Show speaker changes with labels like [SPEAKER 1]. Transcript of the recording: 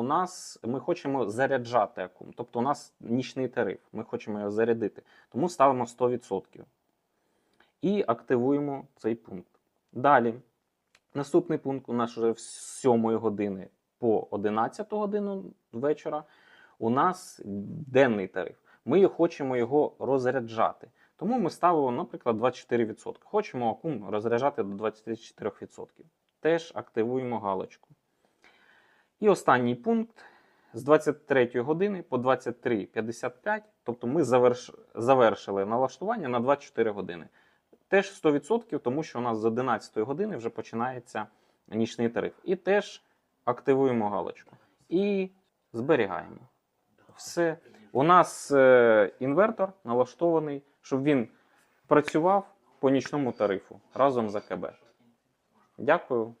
[SPEAKER 1] У нас ми хочемо заряджати акум, тобто у нас нічний тариф, ми хочемо його зарядити. Тому ставимо 100% і активуємо цей пункт. Далі, наступний пункт у нас вже з 7 години по 11 годину вечора. У нас денний тариф. Ми хочемо його розряджати. Тому ми ставимо, наприклад, 24%. Хочемо акум розряджати до 24%. Теж активуємо галочку. І останній пункт з 23 години по 23.55, тобто ми заверш... завершили налаштування на 24 години. Теж 100%, тому що у нас з 11 години вже починається нічний тариф. І теж активуємо галочку. І зберігаємо. Все. У нас е, інвертор налаштований, щоб він працював по нічному тарифу разом з АКБ. Дякую.